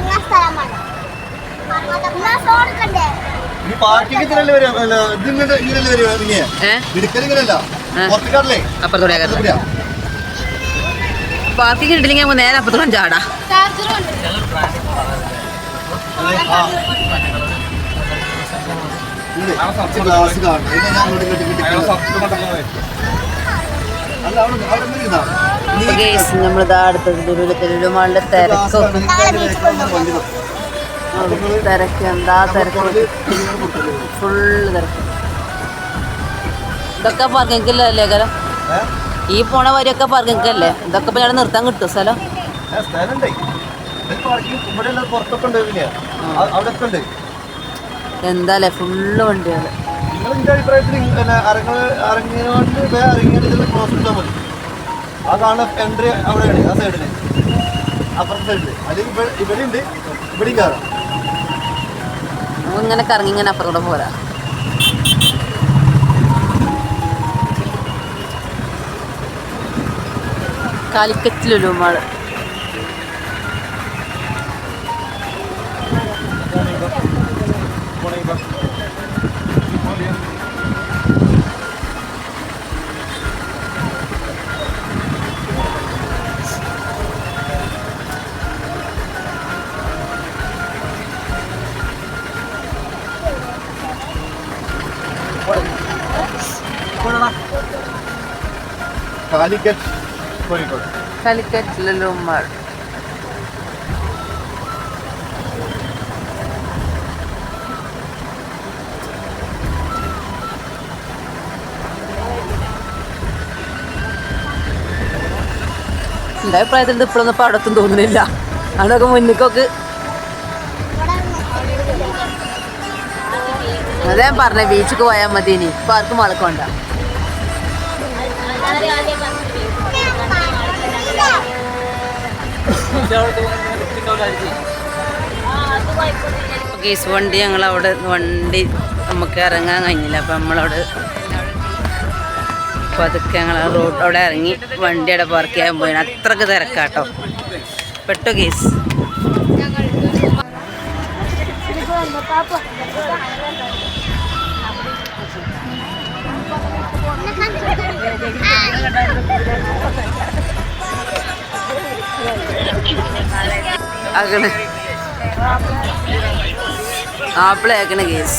ഇറങ്ങാൻ സ്ഥലമാണ് പാർക്കിംഗ് ഇട്ടില്ലെങ്കിൽ നമുക്ക് നേരെ അപ്പുറത്തോളം ചാടാ അല്ല അവിടെ അവിടെ നമ്മളിതാ അടുത്തത് ലുലുമാളിന്റെ തിരക്കും വണ്ടി നിർത്ത്. തിരക്ക് എന്താ തിരക്ക്. ഫുള്ള് തിരക്ക്. ഇതൊക്കെ പാർക്കിംഗ് അല്ലേ കരം? ഈ പോണ വരിയൊക്കെ അല്ലേ ഇതൊക്കെ ഇപ്പൊ ഞാൻ നിർത്താൻ കിട്ടും സ്ഥലം. എന്താല്ലേ ഫുള്ള് വണ്ടിയാണ് അഭിപ്രായത്തിൽ അരങ്ങ ക്ലോസ് മതി. ആ കാണുന്ന എൻട്രി അവിടെയാണ് ആ സൈഡിൽ അപ്പുറത്തെ സൈഡിൽ അല്ലെങ്കിൽ ഇവിടെ ഉണ്ട് ഇവിടെയും കയറാം ഇങ്ങനെ കറങ്ങി ഇങ്ങനെ അപ്പുറത്തൂടെ പോരാ. കാലിക്കറ്റ് ലുലുമാൾ കാലിക്കറ്റ് കോഴിക്കോട് കാലിക്കറ്റ് ലുലുമാൾ എന്റെ അഭിപ്രായത്തിൽ ഇപ്പോഴൊന്നും പടത്തും അവിടെത്തും തോന്നുന്നില്ല? അതൊക്കെ മുന്നിക്കൊക്കെ. അതേ പറഞ്ഞ ബീച്ചിക്ക് പോയാൽ മതി ഇനി ഇപ്പം ആർക്കും മഴക്ക് കേസ് വണ്ടി ഞങ്ങൾ അവിടെ വണ്ടി നമുക്ക് ഇറങ്ങാൻ കഴിഞ്ഞില്ല. അപ്പം നമ്മളവിടെ അപ്പോൾ അതൊക്കെ ഞങ്ങൾ റോഡ് അവിടെ ഇറങ്ങി വണ്ടി അവിടെ പാർക്ക് ചെയ്യാൻ പോയി. അത്രയ്ക്ക് തിരക്കാട്ടോ. പെട്ടോ കേസ് അങ്ങനെ ആപ്പിളേക്കണ കേസ്.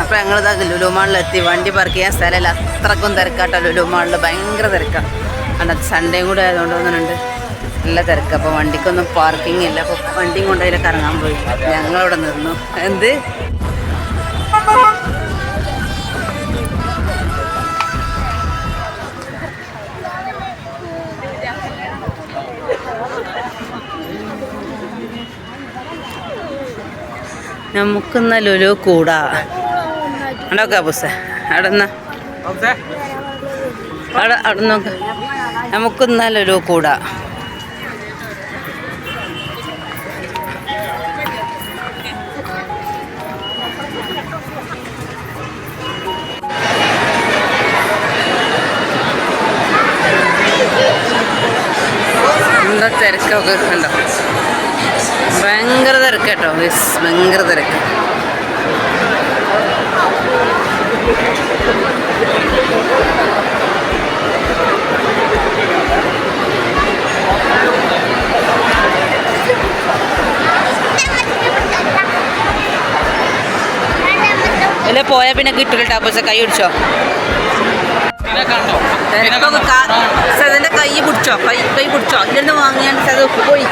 അപ്പോൾ ഞങ്ങളിതാ ലുലുമാളിലെത്തി വണ്ടി പാർക്ക് ചെയ്യാൻ സ്ഥലമില്ല. അത്രക്കും തിരക്കാട്ടോ ലുലുമാളിൽ ഭയങ്കര തിരക്കാണ് അന്നത്തെ സൺഡേയും കൂടെ ആയതുകൊണ്ട് തോന്നുന്നുണ്ട്. നല്ല തിരക്ക്. അപ്പോൾ വണ്ടിക്കൊന്നും പാർക്കിംഗ് ഇല്ല. അപ്പോൾ വണ്ടിയും കൊണ്ട് അതിലേക്ക് ഇറങ്ങാൻ പോയി. ഞങ്ങളവിടെ നിന്നു. എന്ത്? നമുക്കിന്ന ലുലു കൂടാ. അവിടെ ബുസ് അടന്ന അവിടെ അവിടെ നോക്ക. നമുക്കിന്ന ലുലു കൂടാ. എന്താ തിരക്കൊക്കെ കണ്ടോ? ഭയങ്കര തിരക്ക് കേട്ടോ. യെസ് ഭയങ്കര തിരക്ക്. അല്ല പോയാ പിന്നെ കിട്ടില്ല ടാപ്പസ് കൈ പിടിച്ചോ? തിരക്കൊക്കെ കാ- പിടിച്ചോ? കൈ കൈ പിടിച്ചോ? ഇല്ലെന്ന് വാങ്ങിയാണ് പോയി.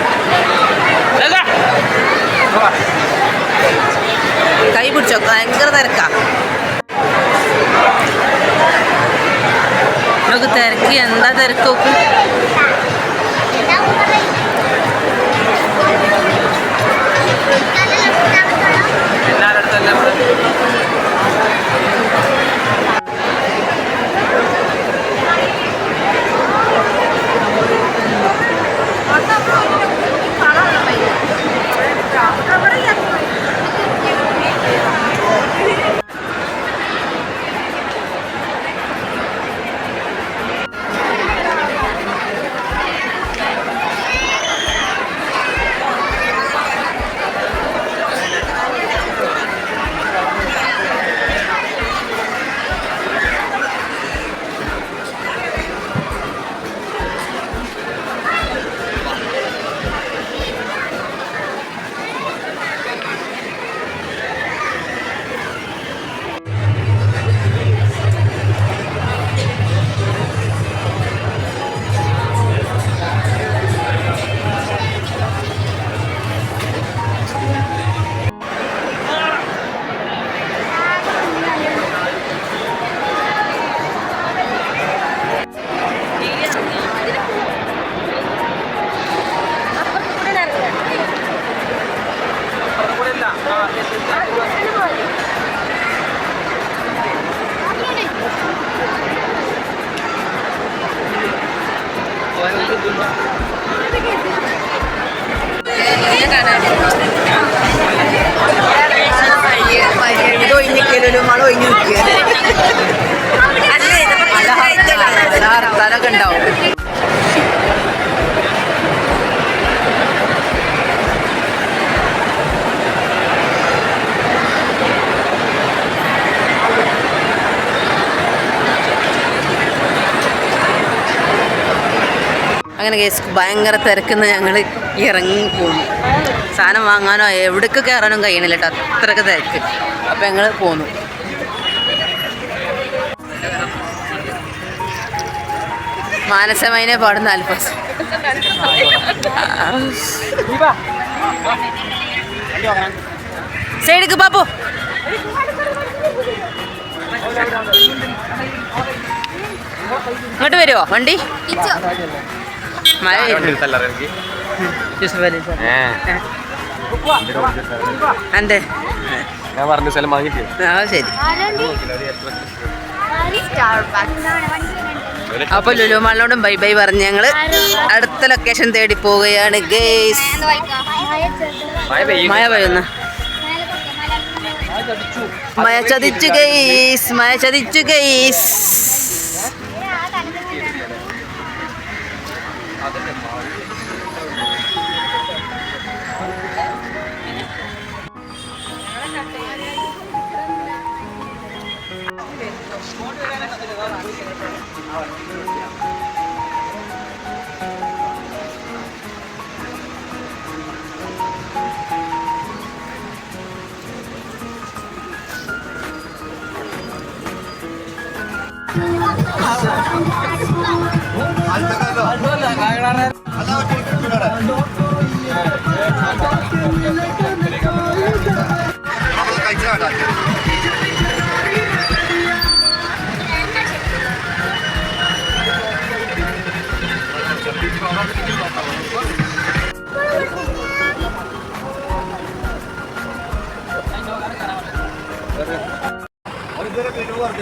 മഴ ഒഴിഞ്ഞു ഹർത്താലൊക്കെ ഉണ്ടാവും അങ്ങനെ കേസ് ഭയങ്കര തിരക്കുന്ന ഞങ്ങൾ ഇറങ്ങി പോന്നു സാധനം വാങ്ങാനോ എവിടേക്ക് കയറാനും കഴിയണില്ല കേട്ടോ അത്രയൊക്കെ തിരക്ക്. അപ്പം ഞങ്ങൾ പോന്നു. മാനസമൈനെ പാടുന്ന അൽഫോസ് സൈഡിക്ക് പാപ്പു ഇങ്ങോട്ട് വരുമോ വണ്ടി? മഴ. എന്തേ ഞാൻ പറഞ്ഞ സ്ഥലം വാങ്ങിയിട്ട് ആ ശരി. അപ്പൊ ലുലു മാളിനോടും ബൈ ബൈ പറഞ്ഞ് ഞങ്ങൾ അടുത്ത ലൊക്കേഷൻ തേടി പോവുകയാണ് ഗേസ് മഴ പെയ്യുന്ന. മഴ ചതിച്ചു ഗൈസ് മഴ ചതിച്ചു ഗൈസ്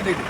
Gracias.